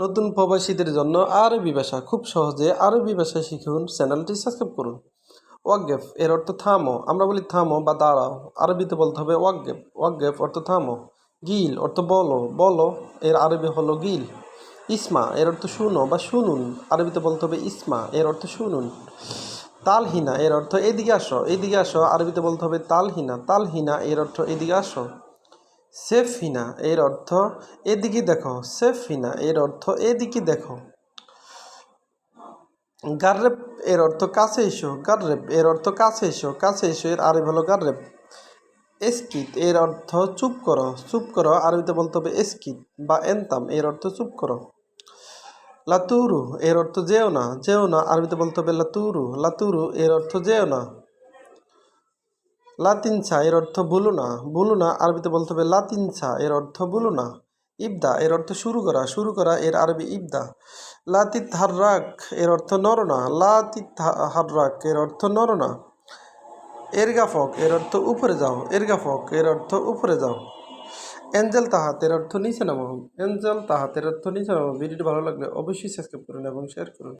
নতুন প্রবাসীদের জন্য আরবি ভাষা খুব সহজে আরবি ভাষা শিখুন, চ্যানেলটি সাবস্ক্রাইব করুন। ওয়াকগেফ, এর অর্থ থামো। আমরা বলি থামো বা দাঁড়াও। আরবিতে বলতে হবে ওয়াকগেফ। ওয়াকগেফ অর্থ থামো। গিল অর্থ বলো। বলো, এর আরবি হলো গিল। ইসমা, এর অর্থ শুনো বা শুনুন। আরবিতে বলতে হবে ইসমা, এর অর্থ শুনুন। তালহিনা, এর অর্থ এদিকে আসো। এদিকে আসো, আরবিতে বলতে হবে তালহিনা। তালহিনা, এর অর্থ এদিকে আসো। সেফহিনা এর অর্থ এদিকে দেখো সেফহিনা এর অর্থ এদিকে দেখো। গার্রেব এর অর্থ কাছে এসো, গার্রেব এর অর্থ কাছে এসো কাছে এসো এর আরবি হলো গার্রেব। এসকিত এর অর্থ চুপ করো চুপ করো, আরবিতে বলতে হবে এসকিত বা এনতাম, এর অর্থ চুপ করো। লাতুরু এর অর্থ যেও না যেও না, আরবিতে বলতে হবে লাতুরু লাতুরু এর অর্থ যেও না। লাতিনছা এর অর্থ ভুলো না ভুলো না, আরবিতে বলতে হবে লাতিনছা এর অর্থ ভুলো না। ইবদা এর অর্থ শুরু করা শুরু করা এর আরবি ইবদা। লাতিত হার্রাক এর অর্থ নরনা লাতিত হার্রাক এর অর্থ নরনা এরগাফক এর অর্থ উপরে যাও, এরগাফক এর অর্থ উপরে যাও। এঞ্জেল তাহাত এর অর্থ নিচে নামো এঞ্জেল তাহাত এর অর্থ নিচে নামো ভিডিওটি ভালো লাগলে অবশ্যই সাবস্ক্রাইব করুন এবং শেয়ার করুন।